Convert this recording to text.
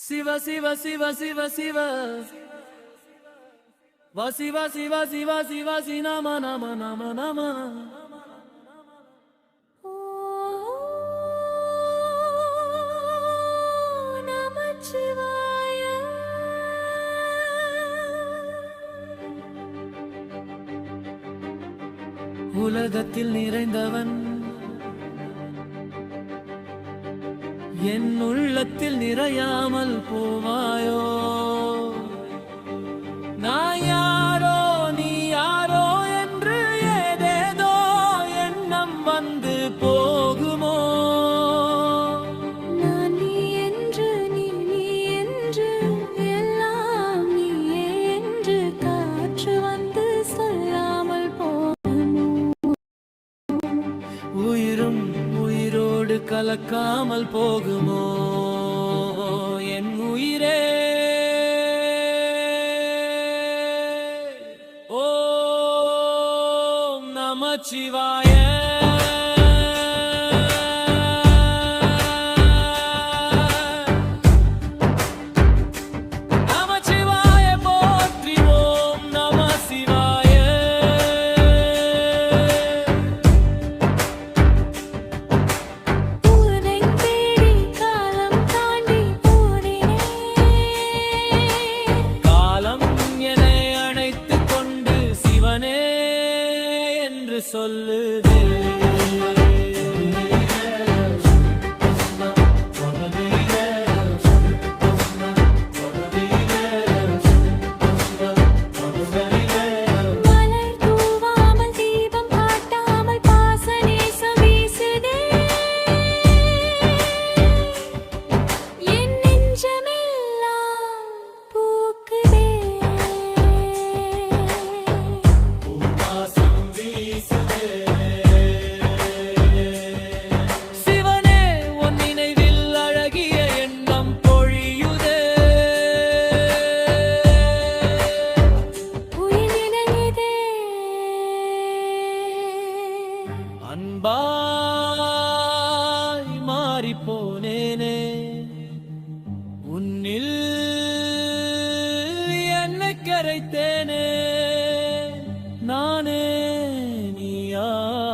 Shiva Shiva Shiva Shiva Shiva. வசிவ Shiva Shiva Shiva C நம நம நம நம உலகத்தில் நிறைந்தவன் என் உள்ளத்தில் நிறையாமல் போவாயோ? நான் யாரோ நீ யாரோ என்று ஏதேதோ எண்ணம் வந்து போகுமோ? நான் நீ என்று நீ நீ என்று எல்லாம் நீயே என்று காற்று வந்து சொல்லாமல் போகுமோ? உயிரும் கலக்காமல் போகுமோ? என் உயிரே. ஓம் நமச்சிவாய. சொல்லுதே. அன்பாய் மாறிப்போனேனே. உன்னில் என்னை கரைத்தேனே. நானே நீயா